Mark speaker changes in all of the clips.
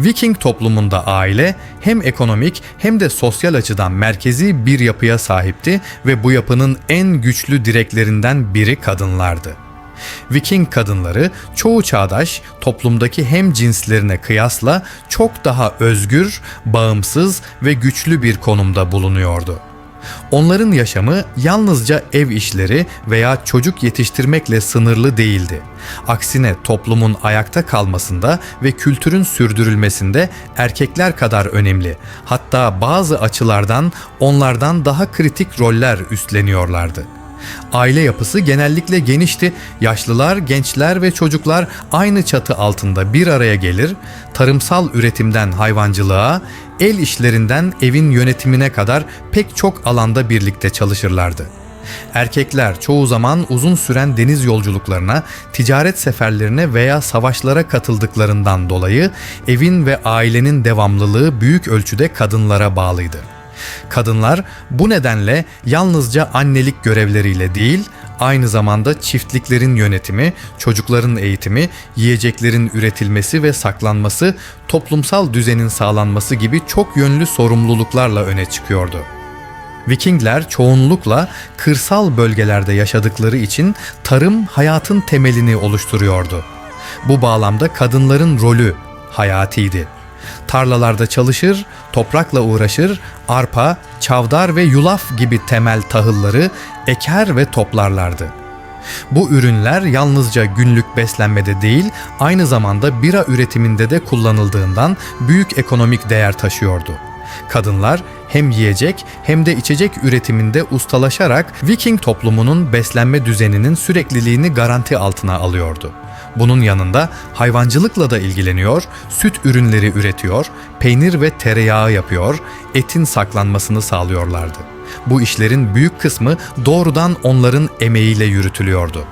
Speaker 1: Viking toplumunda aile hem ekonomik hem de sosyal açıdan merkezi bir yapıya sahipti ve bu yapının en güçlü direklerinden biri kadınlardı. Viking kadınları çoğu çağdaş toplumdaki hem cinslerine kıyasla çok daha özgür, bağımsız ve güçlü bir konumda bulunuyordu. Onların yaşamı yalnızca ev işleri veya çocuk yetiştirmekle sınırlı değildi. Aksine toplumun ayakta kalmasında ve kültürün sürdürülmesinde erkekler kadar önemli. Hatta bazı açılardan onlardan daha kritik roller üstleniyorlardı. Aile yapısı genellikle genişti. Yaşlılar, gençler ve çocuklar aynı çatı altında bir araya gelir, tarımsal üretimden hayvancılığa, el işlerinden evin yönetimine kadar pek çok alanda birlikte çalışırlardı. Erkekler çoğu zaman uzun süren deniz yolculuklarına, ticaret seferlerine veya savaşlara katıldıklarından dolayı evin ve ailenin devamlılığı büyük ölçüde kadınlara bağlıydı. Kadınlar bu nedenle yalnızca annelik görevleriyle değil, aynı zamanda çiftliklerin yönetimi, çocukların eğitimi, yiyeceklerin üretilmesi ve saklanması, toplumsal düzenin sağlanması gibi çok yönlü sorumluluklarla öne çıkıyordu. Vikingler çoğunlukla kırsal bölgelerde yaşadıkları için tarım hayatın temelini oluşturuyordu. Bu bağlamda kadınların rolü hayatiydi. Tarlalarda çalışır, toprakla uğraşır, arpa, çavdar ve yulaf gibi temel tahılları eker ve toplarlardı. Bu ürünler yalnızca günlük beslenmede değil, aynı zamanda bira üretiminde de kullanıldığından büyük ekonomik değer taşıyordu. Kadınlar hem yiyecek hem de içecek üretiminde ustalaşarak Viking toplumunun beslenme düzeninin sürekliliğini garanti altına alıyordu. Bunun yanında hayvancılıkla da ilgileniyor, süt ürünleri üretiyor, peynir ve tereyağı yapıyor, etin saklanmasını sağlıyorlardı. Bu işlerin büyük kısmı doğrudan onların emeğiyle yürütülüyordu.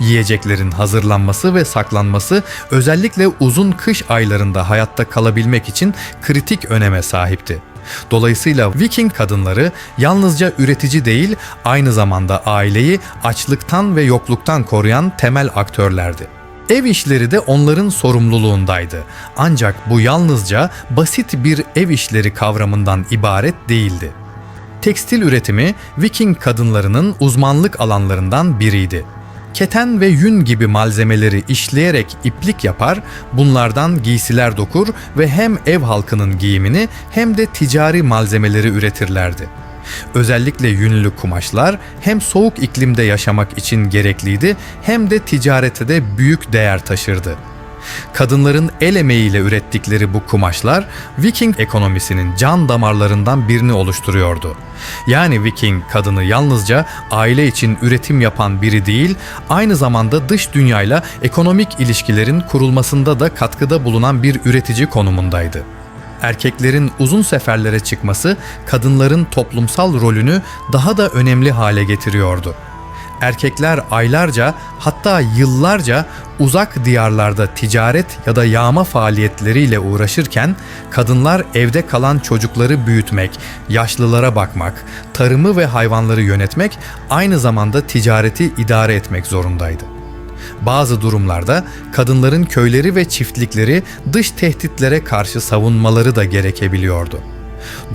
Speaker 1: Yiyeceklerin hazırlanması ve saklanması özellikle uzun kış aylarında hayatta kalabilmek için kritik öneme sahipti. Dolayısıyla Viking kadınları yalnızca üretici değil, aynı zamanda aileyi açlıktan ve yokluktan koruyan temel aktörlerdi. Ev işleri de onların sorumluluğundaydı. Ancak bu yalnızca basit bir ev işleri kavramından ibaret değildi. Tekstil üretimi Viking kadınlarının uzmanlık alanlarından biriydi. Keten ve yün gibi malzemeleri işleyerek iplik yapar, bunlardan giysiler dokur ve hem ev halkının giyimini hem de ticari malzemeleri üretirlerdi. Özellikle yünlü kumaşlar hem soğuk iklimde yaşamak için gerekliydi hem de ticarete de büyük değer taşırdı. Kadınların el emeğiyle ürettikleri bu kumaşlar Viking ekonomisinin can damarlarından birini oluşturuyordu. Yani Viking kadını yalnızca aile için üretim yapan biri değil, aynı zamanda dış dünyayla ekonomik ilişkilerin kurulmasında da katkıda bulunan bir üretici konumundaydı. Erkeklerin uzun seferlere çıkması kadınların toplumsal rolünü daha da önemli hale getiriyordu erkekler aylarca hatta yıllarca uzak diyarlarda ticaret ya da yağma faaliyetleriyle uğraşırken kadınlar evde kalan çocukları büyütmek, yaşlılara bakmak, tarımı ve hayvanları yönetmek, aynı zamanda ticareti idare etmek zorundaydı. Bazı durumlarda kadınların köyleri ve çiftlikleri dış tehditlere karşı savunmaları da gerekebiliyordu.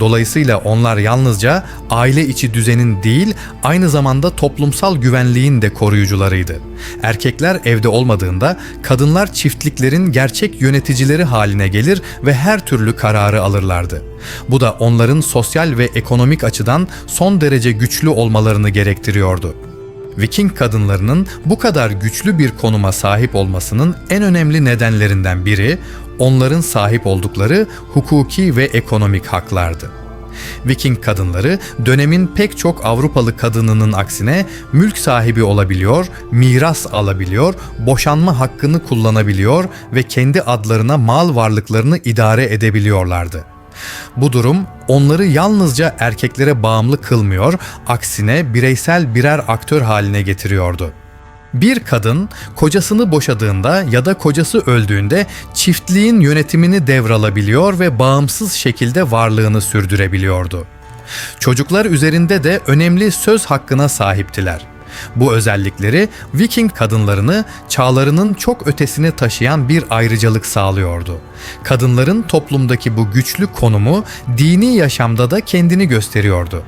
Speaker 1: Dolayısıyla onlar yalnızca aile içi düzenin değil, aynı zamanda toplumsal güvenliğin de koruyucularıydı. Erkekler evde olmadığında kadınlar çiftliklerin gerçek yöneticileri haline gelir ve her türlü kararı alırlardı. Bu da onların sosyal ve ekonomik açıdan son derece güçlü olmalarını gerektiriyordu. Viking kadınlarının bu kadar güçlü bir konuma sahip olmasının en önemli nedenlerinden biri onların sahip oldukları hukuki ve ekonomik haklardı. Viking kadınları dönemin pek çok Avrupalı kadınının aksine mülk sahibi olabiliyor, miras alabiliyor, boşanma hakkını kullanabiliyor ve kendi adlarına mal varlıklarını idare edebiliyorlardı. Bu durum onları yalnızca erkeklere bağımlı kılmıyor, aksine bireysel birer aktör haline getiriyordu. Bir kadın kocasını boşadığında ya da kocası öldüğünde çiftliğin yönetimini devralabiliyor ve bağımsız şekilde varlığını sürdürebiliyordu. Çocuklar üzerinde de önemli söz hakkına sahiptiler. Bu özellikleri Viking kadınlarını çağlarının çok ötesine taşıyan bir ayrıcalık sağlıyordu. Kadınların toplumdaki bu güçlü konumu dini yaşamda da kendini gösteriyordu.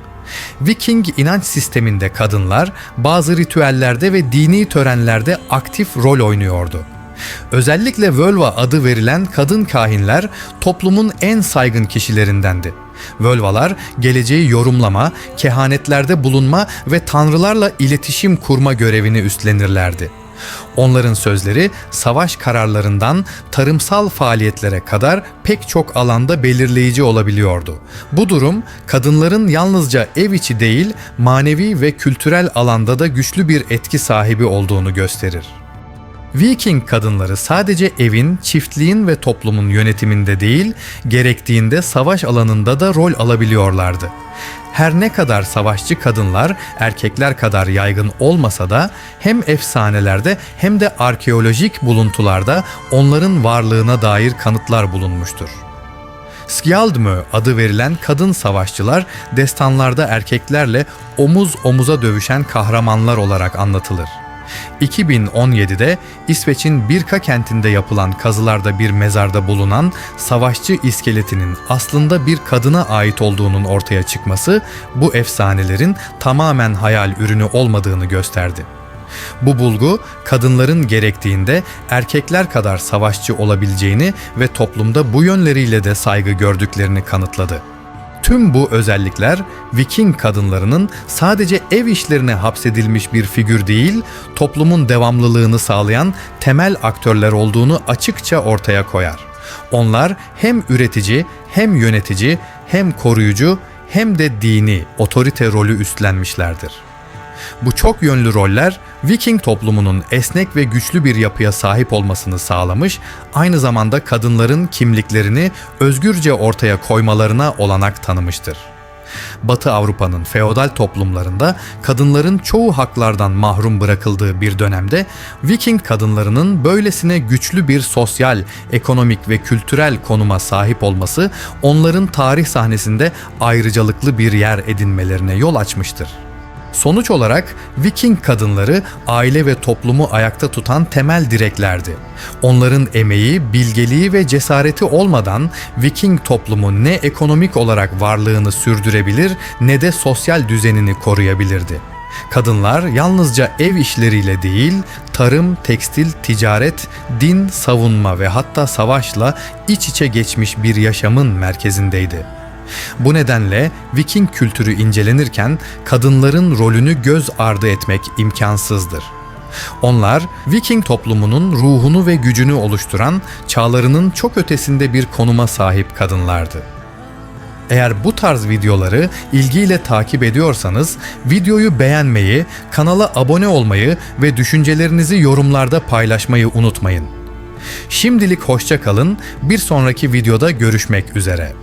Speaker 1: Viking inanç sisteminde kadınlar bazı ritüellerde ve dini törenlerde aktif rol oynuyordu. Özellikle Völva adı verilen kadın kahinler toplumun en saygın kişilerindendi. Völvalar geleceği yorumlama, kehanetlerde bulunma ve tanrılarla iletişim kurma görevini üstlenirlerdi. Onların sözleri savaş kararlarından tarımsal faaliyetlere kadar pek çok alanda belirleyici olabiliyordu. Bu durum kadınların yalnızca ev içi değil, manevi ve kültürel alanda da güçlü bir etki sahibi olduğunu gösterir. Viking kadınları sadece evin, çiftliğin ve toplumun yönetiminde değil, gerektiğinde savaş alanında da rol alabiliyorlardı. Her ne kadar savaşçı kadınlar erkekler kadar yaygın olmasa da hem efsanelerde hem de arkeolojik buluntularda onların varlığına dair kanıtlar bulunmuştur. Skjaldmö adı verilen kadın savaşçılar destanlarda erkeklerle omuz omuza dövüşen kahramanlar olarak anlatılır. 2017'de İsveç'in Birka kentinde yapılan kazılarda bir mezarda bulunan savaşçı iskeletinin aslında bir kadına ait olduğunun ortaya çıkması bu efsanelerin tamamen hayal ürünü olmadığını gösterdi. Bu bulgu kadınların gerektiğinde erkekler kadar savaşçı olabileceğini ve toplumda bu yönleriyle de saygı gördüklerini kanıtladı. Tüm bu özellikler Viking kadınlarının sadece ev işlerine hapsedilmiş bir figür değil, toplumun devamlılığını sağlayan temel aktörler olduğunu açıkça ortaya koyar. Onlar hem üretici, hem yönetici, hem koruyucu, hem de dini otorite rolü üstlenmişlerdir. Bu çok yönlü roller Viking toplumunun esnek ve güçlü bir yapıya sahip olmasını sağlamış, aynı zamanda kadınların kimliklerini özgürce ortaya koymalarına olanak tanımıştır. Batı Avrupa'nın feodal toplumlarında kadınların çoğu haklardan mahrum bırakıldığı bir dönemde Viking kadınlarının böylesine güçlü bir sosyal, ekonomik ve kültürel konuma sahip olması onların tarih sahnesinde ayrıcalıklı bir yer edinmelerine yol açmıştır. Sonuç olarak Viking kadınları aile ve toplumu ayakta tutan temel direklerdi. Onların emeği, bilgeliği ve cesareti olmadan Viking toplumu ne ekonomik olarak varlığını sürdürebilir ne de sosyal düzenini koruyabilirdi. Kadınlar yalnızca ev işleriyle değil, tarım, tekstil, ticaret, din, savunma ve hatta savaşla iç içe geçmiş bir yaşamın merkezindeydi. Bu nedenle Viking kültürü incelenirken kadınların rolünü göz ardı etmek imkansızdır. Onlar Viking toplumunun ruhunu ve gücünü oluşturan çağlarının çok ötesinde bir konuma sahip kadınlardı. Eğer bu tarz videoları ilgiyle takip ediyorsanız videoyu beğenmeyi, kanala abone olmayı ve düşüncelerinizi yorumlarda paylaşmayı unutmayın. Şimdilik hoşça kalın. Bir sonraki videoda görüşmek üzere.